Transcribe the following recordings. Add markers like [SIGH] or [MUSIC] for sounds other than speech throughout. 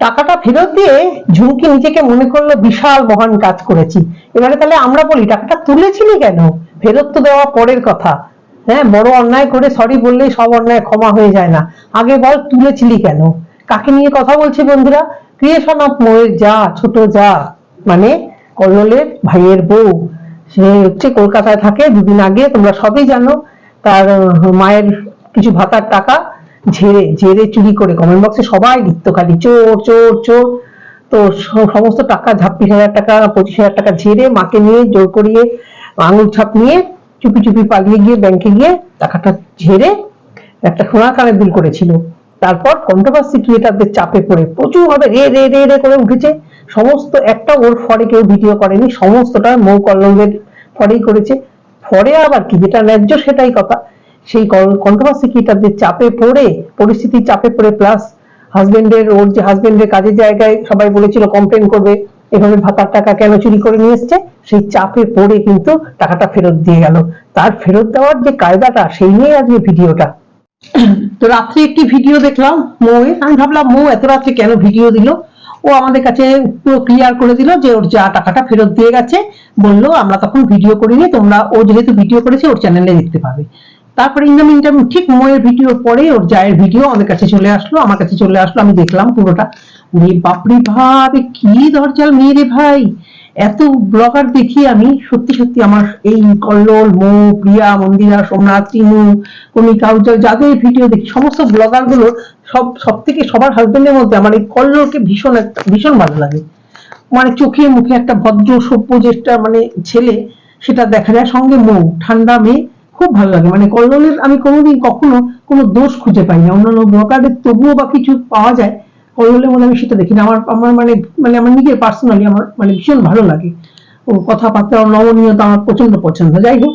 টাকাটা ফেরত দিয়ে ঝুমকি নিজেকে মনে করল বিশাল মহান কাজ করেছি। এবারে তাহলে আমরা বলি, টাকাটা তুলেছিলি কেন? ফেরত তো দেওয়া পরের কথা। হ্যাঁ বড় অন্যায় করে সরি বললেই সব অন্যায় ক্ষমা হয়ে যায় না। আগে বল, তুলেছিলি কেন? কাকে নিয়ে কথা বলছি বন্ধুরা? ক্রিয়েশন অফ ময়ের যা, ছোট যা মানে কল্লোলের ভাইয়ের বউ। সে হচ্ছে কলকাতায় থাকে, দুদিন আগে, তোমরা সবই জানো। তার মায়ের কিছু ভাতার টাকা। ঝেড়ে ঝেড়ে চুরি করে কমেন্ট বক্সে সবাই লিখতো খালি, চোর চোর চোর। তো সমস্ত টাকা, ছাব্বিশ হাজার টাকা, পঁচিশ হাজার টাকা ঝেড়ে মাকে নিয়ে জোর করিয়ে আঙুল ছাপ নিয়ে চুপি চুপি পালিয়ে গিয়ে ব্যাংকে গিয়ে টাকাটা ঝেড়ে একটা সোনার কানের দুল করেছিল। তারপর কন্ট্রোভার্সি ক্রিয়েটারদের চাপে পড়ে প্রচুর ভাবে রে রে রে রে করে উঠেছে। সমস্ত একটা ওর ফরে কেউ ভিডিও করেনি, সমস্তটা মৌ কল্লবের ফরেই করেছে। ফরে আবার কি? যেটা ন্যায্য সেটাই কথা। সেই কন্ট্রোভার্সি ক্রিয়েটারদের চাপে পড়ে পরিস্থিতির চাপে পড়ে প্লাস হাজবেন্ডের ওর যে হাজবেন্ডের কাজের জায়গায় সবাই বলেছিল কমপ্লেন করবে, এভাবে ভাতার টাকা কেন চুরি করে নিয়ে এসছে? সেই চাপে পড়ে কিন্তু টাকাটা ফেরত দিয়ে গেল। তার ফেরত দেওয়ার যে কায়দাটা, সেই নিয়ে আজকে ভিডিওটা। [CLEARS THROAT] তো রাত্রে একটি ভিডিও দেখলাম মৌয়ের। আমি ভাবলাম, মৌ এত রাত্রে কেন ভিডিও দিল? ও আমাদের কাছে পুরো ক্লিয়ার করে দিল যে ওর যা টাকাটা ফেরত দিয়ে গেছে। বলল, আমরা তখন ভিডিও করিনি, তোমরা ও যেহেতু ভিডিও করেছে, ওর চ্যানেলে দেখতে পাবে। তারপরে ইন মিনটাইম ঠিক ময়ের ভিডিওর পরে ওর জায়ের ভিডিও আমার কাছে চলে আসলো, আমার কাছে চলে আসলো, আমি দেখলাম পুরোটা। ওরে বাপরে ভাব কি দরজাল মেয়ে রে ভাই? এত ব্লগার দেখি আমি, সত্যি সত্যি আমার এই কল্লোল, মৌ, প্রিয়া, মন্দিরা, সোমনাথ চিনু কমিকা উজ্জ্বল, যাদের ভিডিও দেখি, সমস্ত ব্লগারগুলো সব সব থেকে সবার হাজবেন্ডের মধ্যে আমার এই কল্লোলকে ভীষণ একটা, ভীষণ ভালো লাগে। মানে চোখে মুখে একটা ভদ্র, সভ্য যেটা মানে ছেলে, সেটা দেখা যায় সঙ্গে মৌ, ঠান্ডা মেয়ে খুব ভালো লাগে। মানে কল্লোলের আমি কোনোদিন কখনো কোনো দোষ খুঁজে পাই না অন্যান্য ব্লগারদের তবুও বা কিছু পাওয়া যায়, কল্লোলের মধ্যে আমি সেটা দেখি না আমার আমার মানে মানে আমার নিজের পার্সোনালি আমার মানে ভীষণ ভালো লাগে। ও কথাবার্তা, নমনীয়তা আমার প্রচণ্ড পছন্দ। যাই হোক,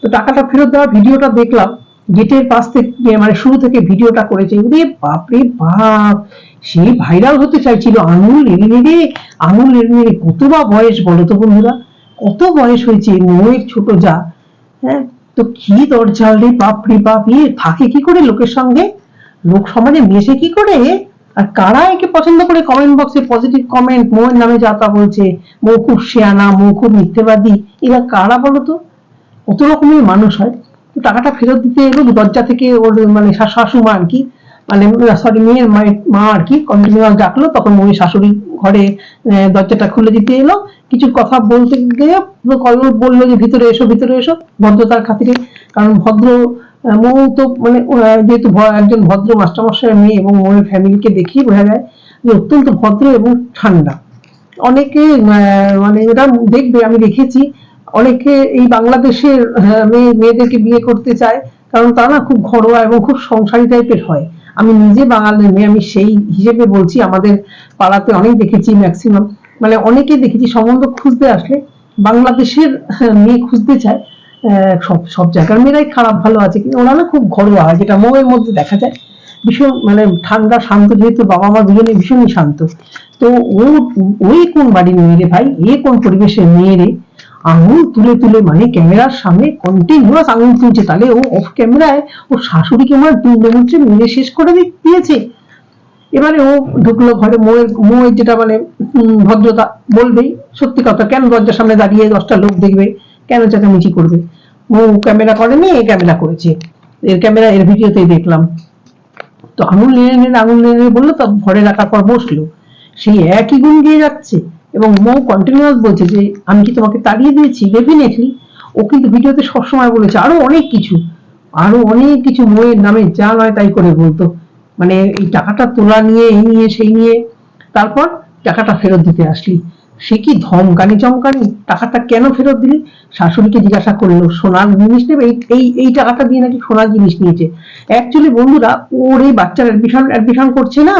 তো টাকাটা ফেরত দেওয়ার ভিডিওটা দেখলাম। গেটের পাশ থেকে মানে শুরু থেকে ভিডিওটা করেছে। ওরে বাপরে বাপ! সে ভাইরাল হতে চাইছিল আঙুল নেড়ে নেড়ে আঙুল নেড়ে নেড়ে কত বা বয়স বলো তো বন্ধুরা? কত বয়স হয়েছে? ময়ের ছোট যা হ্যাঁ? তো কি দরজাল রে বাপ রে বাপ ইয়ে থাকে কি করে লোকের সঙ্গে? লোক সমাজে মেশে কি করে? আর কারা একে পছন্দ করে কমেন্ট বক্সে পজিটিভ কমেন্ট মৌয়ের নামে যা তা বলছে, মৌ খুব শেয়ানা, মৌ খুব মিথ্যেবাদী, এরা কারা বলো তো? কত রকমের মানুষ হয়। তো টাকাটা ফেরত দিতে এলো দরজা থেকে ওর মানে শাশুমা আর কি মানে সরি মেয়ের মা আর কি কন্টিনিউ ডাকলো, তখন মৌয়ের শাশুড়ি ঘরে দরজাটা খুলে দিতে এলো। কিছু কথা বলতে গিয়ে কল্লোল বলল যে, ভিতরে এসো ভিতরে এসো। ভদ্রতার খাতিরে। কারণ ভদ্র মৌ তো মানে যেহেতু একজন ভদ্র মাস্টারমশাইয়ের মেয়ে এবং মৌয়ের ফ্যামিলিকে দেখেই বোঝা যায় যে, অত্যন্ত ভদ্র এবং ঠান্ডা। অনেকে মানে এটা দেখবে, আমি দেখেছি, অনেকে এই বাংলাদেশের মেয়ে, মেয়েদেরকে বিয়ে করতে চায়। কারণ তারা খুব ঘরোয়া এবং খুব সংসারী টাইপের হয়। আমি নিজে বাঙালি মেয়ে, আমি সেই হিসেবে বলছি, আমাদের পাড়াতে অনেক দেখেছি ম্যাক্সিমাম মানে অনেকে দেখেছি, সম্বন্ধ খুঁজতে আসলে বাংলাদেশের মেয়ে খুঁজতে চায় সব সব জায়গার মেয়েরাই খারাপ, ভালো আছে কিন্তু ওনারা খুব ঘরোয়া হয় যেটা মৌয়ের মধ্যে দেখা যায়। ভীষণ মানে ঠান্ডা, শান্ত, যেহেতু বাবা মা দুজনে ভীষণই শান্ত। তো ও, ওই কোন বাড়ির মেয়ে রে ভাই? এ কোন পরিবেশের মেয়ে রে? আঙুল তুলে তুলে মানে ক্যামেরার সামনে কন্টিনিউয়াস আঙুল তুলছে। তাহলে ও অফ ক্যামেরায় ওর শাশুড়িকে আমার দুটো মুচড়ে মেরে শেষ করে দিয়েছে। এবারে ও ঢুকলো ঘরে, মোয়ের মোয়ের যেটা মানে ভদ্রতা বলবেই। সত্যি কথা, কেন দরজার সামনে দাঁড়িয়ে দশটা লোক দেখবে? কেন চেঁচামেচি করবে? ও ক্যামেরা করেনি, এ ক্যামেরা করেছে। এর ক্যামেরা, এর ভিডিওতেই দেখলাম। তো আঙুল নেড়ে নেড়ে, আঙুল নেড়ে নেড়ে বলল, তো ঘরে রাখার পর বসল। সেই একই গুণ দিয়ে যাচ্ছে। এবং মৌ কন্টিনিউয়াস বলছে যে, আমি কি তোমাকে তাড়িয়ে দিয়েছি? ডেফিনেটলি ও কিন্তু ভিডিওতে সবসময় বলেছে, আরও অনেক কিছু, আরও অনেক কিছু মৌয়ের নামে যা নয় তাই করে বলতো। মানে এই টাকাটা তোলা নিয়ে, এই নিয়ে, সেই নিয়ে। তারপর টাকাটা ফেরত দিতে আসলি। সে কি ধমকানি চমকানি? টাকাটা কেন ফেরত দিলি? শাশুড়িকে জিজ্ঞাসা করল, সোনার জিনিস নেবে? এই এই টাকাটা দিয়ে নাকি সোনার জিনিস নিয়েছে। অ্যাকচুয়ালি বন্ধুরা, ওর এই বাচ্চার অ্যাডমিশন অ্যাডমিশন করছে না।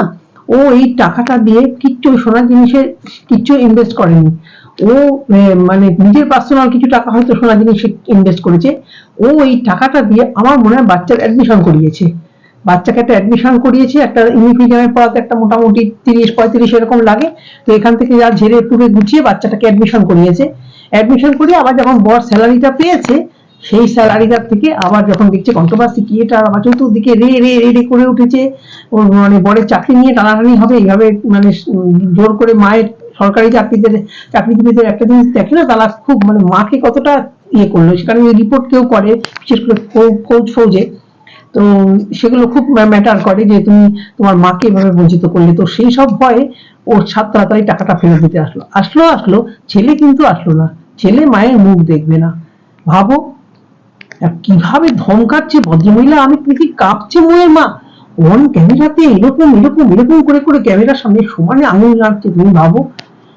ও এই টাকাটা দিয়ে কিচ্ছু সোনার জিনিসে কিচ্ছু ইনভেস্ট করেনি। ও মানে নিজের পার্সোনাল কিছু টাকা হয়তো সোনার জিনিসে ইনভেস্ট করেছে। ও এই টাকাটা দিয়ে আমার মনে হয় বাচ্চার অ্যাডমিশন করিয়েছে। বাচ্চাকে একটা অ্যাডমিশন করিয়েছে, একটা ইউনিফিজামে পড়াতে একটা মোটামুটি তিরিশ, পঁয়ত্রিশ এরকম লাগে। তো এখান থেকে যা ঝেড়ে পুরে গুছিয়ে বাচ্চাটাকে অ্যাডমিশন করিয়েছে। অ্যাডমিশন করিয়ে আবার যখন বর স্যালারিটা পেয়েছে সেই স্যালারিটার থেকে আবার যখন দেখছে কন্ট্রোভার্সি কি এটা আবার চতুর্দিকে রে রে রে রে করে উঠেছে ওর মানে বরের চাকরি নিয়ে টানাটানি হবে, এইভাবে মানে জোর করে মায়ের সরকারি চাকরিদের চাকরিজীবীদের একটা জিনিস দেখে না, তারা খুব মানে মাকে কতটা ইয়ে করল, সেখানে রিপোর্ট কেউ করে, বিশেষ করে ফৌজ ফৌজে, তো সেগুলো খুব ম্যাটার করে যে তুমি তোমার মাকে এভাবে বঞ্চিত করলে, তো সেই সব ভয়ে ওর সাত তাড়াতাড়ি টাকাটা ফেরত দিতে আসলো। আসলো আসলো, ছেলে কিন্তু আসলো না, ছেলে মায়ের মুখ দেখবে না। ভাবো কীভাবে ধমকাচ্ছে ভদ্রমহিলা? আমি কি কাঁপছে মোয়ের মা? অন ক্যামেরাতে এরকম এরকম এরকম করে করে ক্যামেরার সামনে সমানে আঙুল নাড়ছে, তুমি ভাবো?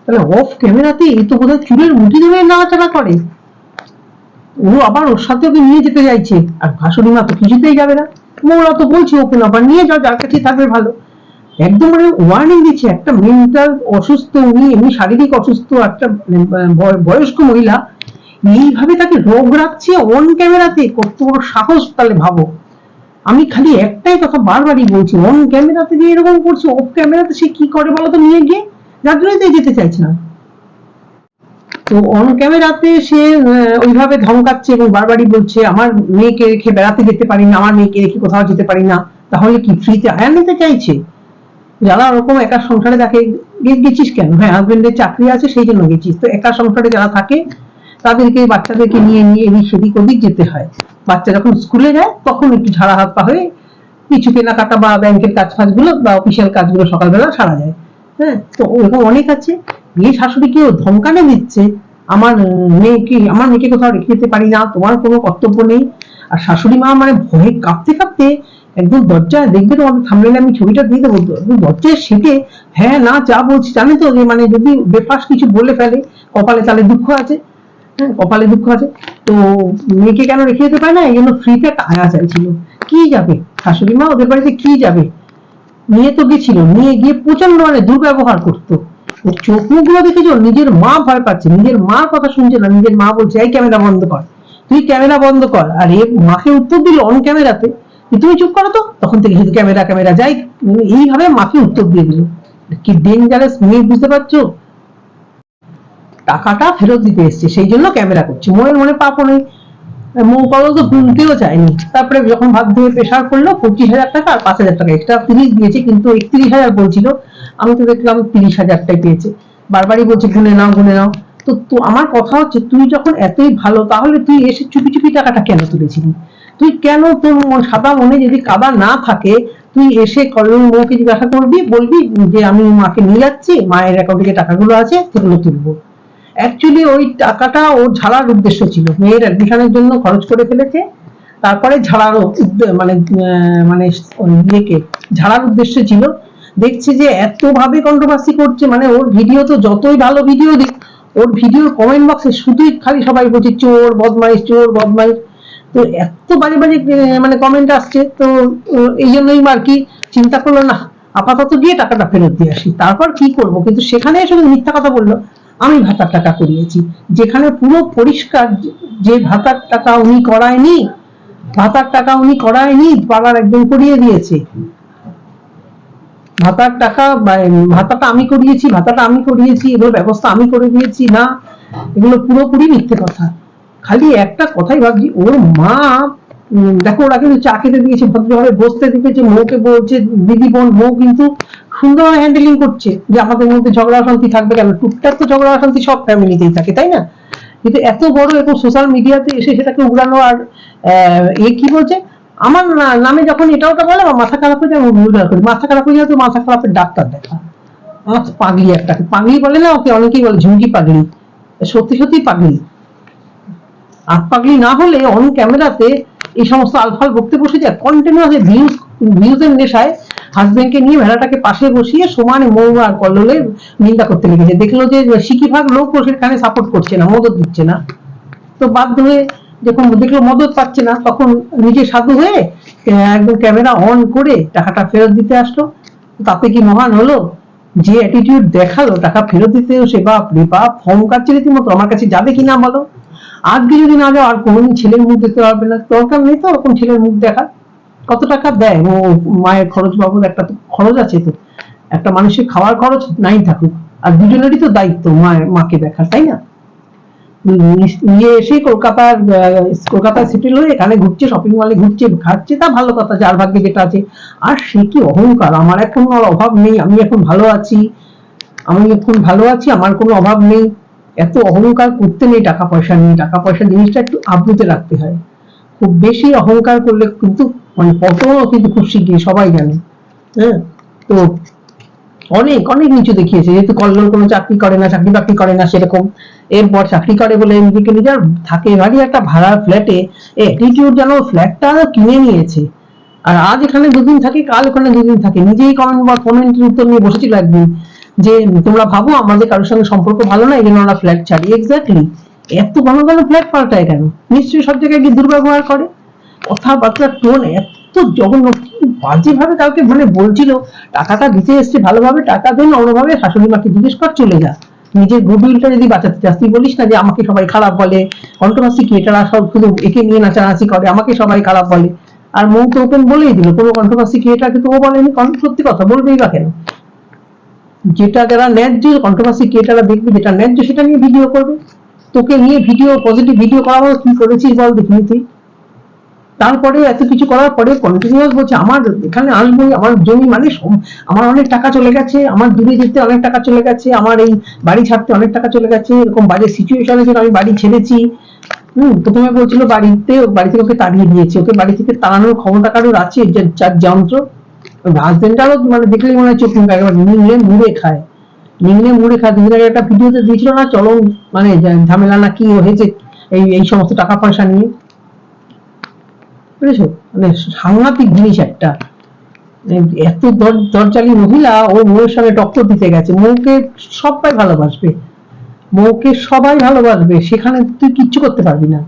তাহলে অফ ক্যামেরাতে এই তো বোধহয় চুলের মুঠি ধরে নাড়াচাড়া করে। ও আবার ওর সাথে ওকে নিয়ে যেতে চাইছে। আর ভাসুরি মা তো কিছুতেই যাবে না। ওরা তো বলছে, ওকে না, আবার নিয়ে যাও, যার কাছে থাকবে ভালো। একদম মানে ওয়ার্নিং দিচ্ছে, একটা মেন্টাল অসুস্থ, উনি এমনি শারীরিক অসুস্থ, একটা মানে বয়স্ক মহিলা এইভাবে তাকে রোগ রাখছে অন ক্যামেরাতে কত বড় সাহস তাহলে ভাবো। আমি খালি একটাই কথা বারবারই বলছি অন ক্যামেরাতে যে এরকম করছে অফ ক্যামেরাতে সে কি করে বলো তো নিয়ে গিয়ে যার জন্যই তো যেতে চাইছে না। তো অন ক্যামেরাতে সে ওইভাবে ধমকাচ্ছে এবং বারবারই বলছে, আমার মেয়েকে রেখে বেড়াতে যেতে পারি না, আমার মেয়েকে রেখে কোথাও যেতে পারি না, তাহলে কি ফ্রিতে আয়া নিতে চাইছে? যারা ওরকম একা সংসারে থাকে গেছিস কেন? হ্যাঁ হাজবেন্ডের চাকরি আছে, সেই জন্য গেছিস। তো একা সংসারে যারা থাকে তাদেরকে, বাচ্চাদেরকে নিয়ে নিয়ে এদিক সেদিক ওদিক যেতে হয়। বাচ্চা যখন স্কুলে যায়, তখন একটু ঝাড়া হাত পা হয়ে কিছু কেনাকাটা বা ব্যাংকের কাজ ফাজগুলো বা অফিসিয়াল কাজগুলো সকালবেলা সারা যায়। হ্যাঁ তো ওরকম অনেক আছে। ধমকানে দিচ্ছে, আমার মেয়েকে আমার মেয়েকে কোথাও রেখে যেতে পারি না, তোমার কোনো কর্তব্য নেই। আর শাশুড়ি মা মানে ভয়ে কাঁপতে কাঁপতে একদম দরজায় দেখবে তোমাদের থামলে আমি ছবিটা দিয়ে দেবো। একদম দরজায় সেটে হ্যাঁ না, যা বলছি, জানি তো যে মানে যদি বেফাস কিছু বলে ফেলে, কপালে তাহলে দুঃখ আছে। কপালে দুঃখ আছে। তো মেয়েকে কেন রেখে যেতে পারে না? এই জন্য ফ্রিতে আয়া চাইছিল। কি যাবে? শাশুড়ি মা ওদের বাড়িতে কি যাবে? নিয়ে তো গেছিল। নিয়ে গিয়ে প্রচণ্ড মানে দুর্ব্যবহার করতো। ওর চোখ মুখগুলো দেখেছ নিজের মা ভয় পাচ্ছে। নিজের মার কথা শুনছে না। নিজের মা বলছে, এই ক্যামেরা বন্ধ কর। তুই ক্যামেরা বন্ধ কর। আর এ মাকে উত্তর দিল অন ক্যামেরাতে তুমি চুপ করো তো। তখন থেকে শুধু ক্যামেরা ক্যামেরা যাই। এইভাবে মাকে উত্তর দিয়ে দিল। কি ডেঞ্জারাস মেয়ে, বুঝতে পারছ? টাকাটা ফেরত দিতে এসছে, সেই জন্য ক্যামেরা করছে। মনের মনে পাপও নেই। মৌ কদল তো ভুলতেও চায়নি। তারপরে যখন ভাত ধুয়ে প্রেশার করল, পঁচিশ হাজার টাকা আর পাঁচ হাজার টাকা। এক্সট্রা তিরিশ দিয়েছে, কিন্তু একত্রিশ হাজার বলছিল। আমি তো দেখলাম তিরিশ হাজারটাই পেয়েছে। বারবারই বলছে, গুনে নাও গুনে নাও। তো তো আমার কথা হচ্ছে, তুই যখন এতই ভালো, তাহলে তুই এসে চুপি চুপি টাকাটা কেন তুলেছিলি? তুই কেন তোর মন- সাদা মনে যদি কাদা না থাকে, তুই এসে কল্যাণ মৌকে জিজ্ঞাসা করবি, বলবি যে, আমি মাকে নিয়ে যাচ্ছি, মায়ের অ্যাকাউন্টে টাকাগুলো আছে, সেগুলো তুলবো। অ্যাকচুয়ালি ওই টাকাটা ওর ঝাড়ার উদ্দেশ্য ছিল। মেয়ের অ্যাডমিশনের জন্য খরচ করে ফেলেছে। তারপরে ঝাড়ার মানে মানে ইয়েকে ঝাড়ার উদ্দেশ্য ছিল। দেখছি যে এত ভাবে কন্ট্রোভার্সি করছে মানে ওর ভিডিও তো যতই ভালো ভিডিও দিক, ওর ভিডিওর কমেন্ট বক্সে শুধুই খালি সবাই বলছে, চোর, বদমাইশ চোর, বদমাইশ। তো এত বাজে বাজে মানে কমেন্ট আসছে। তো এই জন্যই আর কি চিন্তা করল, না, আপাতত গিয়ে টাকাটা ফেরত দিয়ে আসি। তারপর কি করব? কিন্তু সেখানে শুধু মিথ্যা কথা বলল। আমি ভাতার টাকা করিয়েছি। যেখানে পুরো পরিষ্কার যে- ভাতার টাকা উনি করায়নি ভাতার টাকা উনি করায়নি, পাড়ার একজন করিয়ে দিয়েছে। ভাতার টাকা ভাতাটা আমি করিয়েছি, ভাতাটা আমি করিয়েছি এগুলো ব্যবস্থা আমি করে দিয়েছি, না। এগুলো পুরোপুরি মিথ্যে কথা। খালি একটা কথাই ভাবছি, ওর মা দেখো ওরা কিন্তু চা খেতে দিয়েছে, ভদ্রভাবে বসতে দিয়েছে, মৌকে বলছে দিদি বোন মৌ কিন্তু সুন্দরভাবে হ্যান্ডেলিং করছে যে আমাদের মধ্যে ঝগড়া অশান্তি থাকবে কেন? টুকটাক তো ঝগড়া অশান্তি সব ফ্যামিলিতেই থাকে, তাই না? কিন্তু এত বড় এবং সোশ্যাল মিডিয়াতে এসে সেটাকে উড়ানো আর এ কি বলছে? আমার নামে যখন এটা ওটা বলে, আমার মাথা খারাপ হয়ে যায়, আমি করি। মাথা খারাপ হয়ে যায় তো মাথা খারাপের ডাক্তার দেখা। আমার পাগলি একটা, পাগলি বলে না ওকে অনেকেই বলে ঝুঁকি পাগলি। সত্যি সত্যি পাগলি। আর পাগলি না হলে অন ক্যামেরাতে এই সমস্ত আলফাল বকতে বসে যায় কন্টিনিউয়াস ভিউজ ভিউজের নেশায় হাজবেন্ডকে নিয়ে ভেড়াটাকে পাশে বসিয়ে সমানে মৌ আর কল্লোলের নিন্দা করতে লেগেছে। দেখল যে সিকি ভাগ লোক ও সেখানে সাপোর্ট করছে না, মদত দিচ্ছে না। তো বাধ্য হয়ে যখন দেখল মদত পাচ্ছে না, তখন নিজে সাধু হয়ে একদম ক্যামেরা অন করে টাকাটা ফেরত দিতে আসলো। তাতে কি মহান হলো? যে অ্যাটিটিউড দেখাল, টাকা ফেরত দিতে সে বাপ রে বাপ ফর্ম কাটছে রীতিমতো, আমার কাছে যাবে কিনা বলো? আজকে যদি না যাও, আর কোনোদিন ছেলের মুখ দেখতে পারবে না। দরকার নেই তো ওরকম ছেলের মুখ দেখা কত টাকা দেয়? ও মায়ের খরচ বাবুর একটা তো খরচ আছে তো। একটা মানুষের খাওয়ার খরচ নাই থাকুক। আর দুজনেরই তো দায়িত্ব মায়ের মাকে দেখার তাই না? ইয়ে এসে কলকাতার আহ, কলকাতায় সেটেল হয়ে এখানে ঘুরছে শপিং মলে ঘুরছে খাচ্ছে তা ভালো কথা যার ভাগ্যে যেটা আছে। আর সে কি অহংকার? আমার এখন আর অভাব নেই আমি এখন ভালো আছি। আমি এখন ভালো আছি আমার কোনো অভাব নেই। এত অহংকার করতে নেই টাকা পয়সা নিয়ে। টাকা পয়সা জিনিসটা একটু আবৃতে রাখতে হয়। খুব বেশি অহংকার করলে কিন্তু মানে পতনও কিন্তু খুব শিগগির সবাই জানে। হ্যাঁ? তো অনেক অনেক নিচু দেখিয়েছে। যেহেতু কল্লোল কোনো চাকরি করে না, চাকরি বাকরি করে না সেরকম। এরপর চাকরি করে বলে নিজেকে নিজের থাকে বাড়ি একটা ভাড়ার ফ্ল্যাটে অ্যাটিটিউড যেন ফ্ল্যাটটা কিনে নিয়েছে। আর আজ এখানে দুদিন থাকে, কাল ওখানে দুদিন থাকে। নিজেই কমেন্ট বা কমেন্টের উত্তর নিয়ে বসেছিল একদিন যে, তোমরা ভাবো, আমাদের কারোর সঙ্গে সম্পর্ক ভালো না এই জন্য আমরা ফ্ল্যাট ছাড়ি। এক্স্যাক্টলি এত ঘন ঘন ফ্ল্যাট পাল্টায় কেন? নিশ্চয়ই সব জায়গায় গিয়ে দুর্ব্যবহার করে। কথাবার্তার টোন এত জঘন্য বাজেভাবে কাউকে মানে বলছিল? টাকাটা দিতে এসছে ভালোভাবে, টাকা দেন অন্যভাবে শাশুড়ি মাকে জিজ্ঞেস কর, চলে যা। নিজের গুডউইলটা যদি বাঁচাতে চাস, তুই বলিস না যে আমাকে সবাই খারাপ বলে। কন্ট্রোভার্সি ক্রিয়েটাররা সব শুধু একে নিয়ে নাচানাচি করে, আমাকে সবাই খারাপ বলে। আর মৌ তো ওপেন বলেই দিল, কোনো কন্ট্রোভার্সি ক্রিয়েটারকে তো ও বলেনি সত্যি কথা, বলবেই বা কেন? যেটা যারা ন্যায্য, কন্ট্রোভার্সি ক্রিয়েটাররা দেখবে, যেটা ন্যায্য সেটা নিয়ে ভিডিও করবে। তোকে নিয়ে ভিডিও পজিটিভ ভিডিও করাবো কি করেছিস বল দেখিনি তুই তারপরে এত কিছু করার পরে কন্টিনিউয়াস বলছে, আমার এখানে আসব আমার জমি মানে আমার অনেক টাকা চলে গেছে, আমার দূরে যেতে অনেক টাকা চলে গেছে, আমার এই বাড়ি ছাড়তে অনেক টাকা চলে গেছে, এরকম বাজে সিচুয়েশনে ছিল আমি বাড়ি ছেড়েছি। হম প্রথমে বলছিল বাড়িতে বাড়ি থেকে ওকে তাড়িয়ে দিয়েছে, ওকে বাড়ি থেকে তাড়ানোর ক্ষমতা কারোর আছে যার যন্ত্র? হাজবেন্ডারও মানে দেখলেই মনে হয় চোখ মুখ একবার নিংড়ে মুড়ে খায়। নিংড়ে মুড়ে খায়, দুদিন আগে একটা ভিডিওতে দিয়েছিল না চলো মানে ঝামেলা না কি হয়েছে এই এই সমস্ত টাকা পয়সা নিয়ে? বুঝেছ? মানে সাংঘাতিক জিনিস একটা। মানে এত দর- দরজালি মহিলা, ও মৌয়ের সঙ্গে টক্কর দিতে গেছে। মৌকে সবাই ভালোবাসবে। মৌকে সবাই ভালোবাসবে। সেখানে তুই কিচ্ছু করতে পারবি না।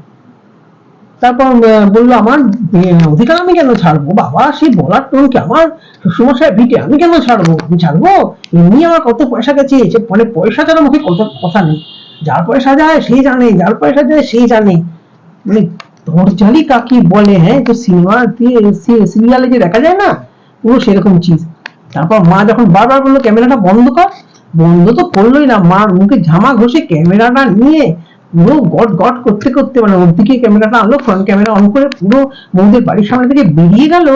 তারপর বলল, আমার অধিকার আমি কেন ছাড়বো? বাবা, সে বলার টোন কি আমার? শ্বশুরমশাই ভিটে, আমি কেন ছাড়বো? আমি ছাড়বো? এমনি আমার কত পয়সা গেছে। মানে পয়সা ছাড়া মুখে কত কথা নেই। যার পয়সা যায়, সে জানে। যার পয়সা যায়, সে জানে। মানে দরজালি কাকি বলে হ্যাঁ তো সিনেমা সিরিয়ালে যে দেখা যায় না, পুরো সেরকম চিজ তারপর মা যখন বারবার বলল, ক্যামেরাটা বন্ধ কর। বন্ধ তো করলোই না, মার মুখে ঝামা ঘষে ক্যামেরাটা নিয়ে পুরো গট গট করতে করতে মানে ওর দিকে ক্যামেরাটা আনলো ফ্রন্ট ক্যামেরা অন করে পুরো বৌদের বাড়ির সামনে থেকে বেরিয়ে গেল।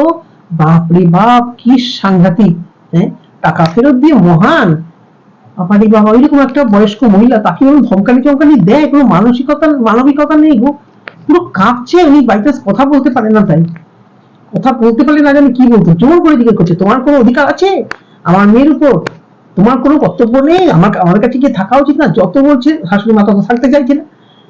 বাপ রে বাপ, কি সাংঘাতিক হ্যাঁ টাকা ফেরত দিয়ে মহান। বাবারি বাবা, ওইরকম একটা বয়স্ক মহিলা, তাকে ধমকানি চমকানি দেয়, কোনো মানসিকতা, মানবিকতা নেই গো। পুরো কাঁপছে, উনি বাড়িতে কথা বলতে পারে না তাই। কথা বলতে পারলে না জানি কি বলতো জোর করে জিজ্ঞেস করছে, তোমার কোনো অধিকার আছে? আমার মেয়ের উপর। তোমার কোনো কর্তব্য নেই আমার আমার কাছে গিয়ে থাকা উচিত না, যত বলছে, শাশুড়ি মা তত থাকতে চাইছে না।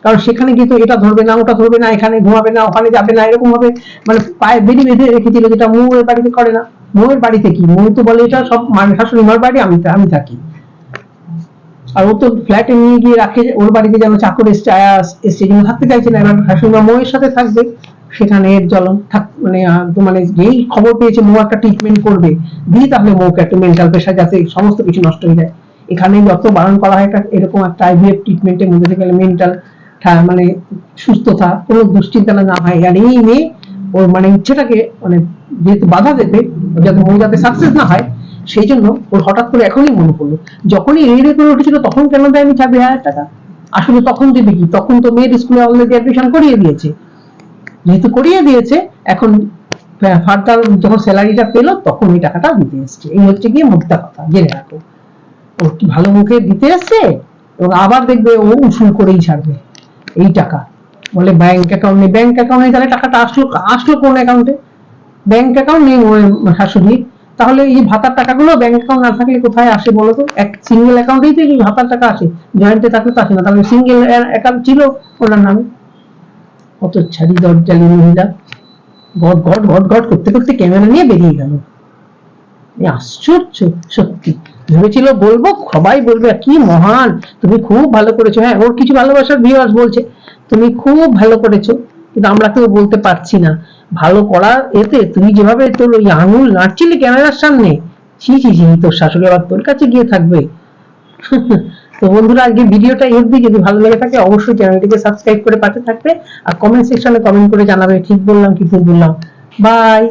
কারণ সেখানে গিয়ে তো এটা ধরবে না, ওটা ধরবে না, এখানে ঘুমাবে না, ওখানে যাবে না, এরকম ভাবে মানে পায়ে বেরি বেঁধে রেখেছিল যেটা মৌয়ের বাড়িতে করে না। মৌয়ের বাড়িতে কি? মৌ তো বলে এটা সব মানে শাশুড়ি মার বাড়ি, আমি আমি থাকি। আর ও তো ফ্ল্যাটে নিয়ে গিয়ে রাখে, ওর বাড়িতে যেন চাকর এসছে, আয়া এসছে কিন্তু থাকতে চাইছে না। এবার শাশুড়ি মা মৌয়ের সাথে থাকবে, সেখানে এর জ্বলন থাক মানে মানে যেই খবর পেয়েছে, মৌ একটা ট্রিটমেন্ট করবে, দিয়ে তাহলে মৌকে একটা মেন্টাল প্রেশার যাতে সমস্ত কিছু নষ্ট হয়ে যায়। এখানে যত বারণ করা হয়, একটা এরকম একটা আইভিএফ ট্রিটমেন্টের মধ্যে থেকে গেলে মেন্টাল মানে সুস্থতা, কোনো দুশ্চিন্তা না হয়। আর এই মেয়ে, ওর মানে ইচ্ছেটাকে মানে যেহেতু বাধা দেবে, যাতে মৌ যাতে সাকসেস না হয় সেই জন্য ওর হঠাৎ করে এখনই মনে পড়ল। যখনই রেড়ে করে উঠেছিল, তখন কেন দেয়নি ছাব্বিশ হাজার টাকা আসলে তখন দেবে কি তখন তো মেয়ের স্কুলে অলরেডি অ্যাডমিশন করিয়ে দিয়েছে। যেহেতু করিয়ে দিয়েছে, এখন ফার্দার যখন স্যালারিটা পেল, তখন এই টাকাটা দিতে এসছে। এই হচ্ছে গিয়ে মোদ্দা কথা, জেনে রাখো। ও কি ভালো মুখে দিতে এসছে? এবং আবার দেখবে ও উসুল করেই ছাড়বে এই টাকা। বলে ব্যাংক অ্যাকাউন্ট নেই। ব্যাংক অ্যাকাউন্ট তাহলে টাকাটা আসলো আসলো কোন অ্যাকাউন্টে ব্যাংক অ্যাকাউন্ট নেই শাশুড়ি। তাহলে এই ভাতার টাকাগুলো ব্যাংক অ্যাকাউন্ট না থাকলে কোথায় আসে বলো তো এক সিঙ্গেল অ্যাকাউন্টেই তো এই ভাতার টাকা আসে জয়েন্টে থাকলে তো আসে না। তাহলে সিঙ্গেল অ্যাকাউন্ট ছিল ওনার নামে। কত ছাড়ি দরজালি মহিলা। গট গট গট গট করতে করতে ক্যামেরা নিয়ে বেরিয়ে গেল। আশ্চর্য, সত্যি। ভেবেছিল বলব, সবাই বলবে কি মহান, তুমি খুব ভালো করেছ। হ্যাঁ ওর কিছু ভালোবাসার ভিউয়ার্স বলছে, তুমি খুব ভালো করেছ। কিন্তু আমরা কেউ বলতে পারছি না। ভালো করা, এতে তুমি যেভাবে তোর ওই আঙুল নাড়ছিলি ক্যামেরার সামনে, ছি ছি ছি, তোর শাশুড়ি আবার তোর কাছে গিয়ে থাকবে। [LAUGHS] তো বন্ধুরা আজকে ভিডিওটা দিকে যদি ভালো লেগে থাকে, অবশ্যই চ্যানেলটিকে সাবস্ক্রাইব করে পাশে থাকবে। আর কমেন্ট সেকশনে কমেন্ট করে জানাবে, ঠিক বললাম, কি ভুল বললাম। বাই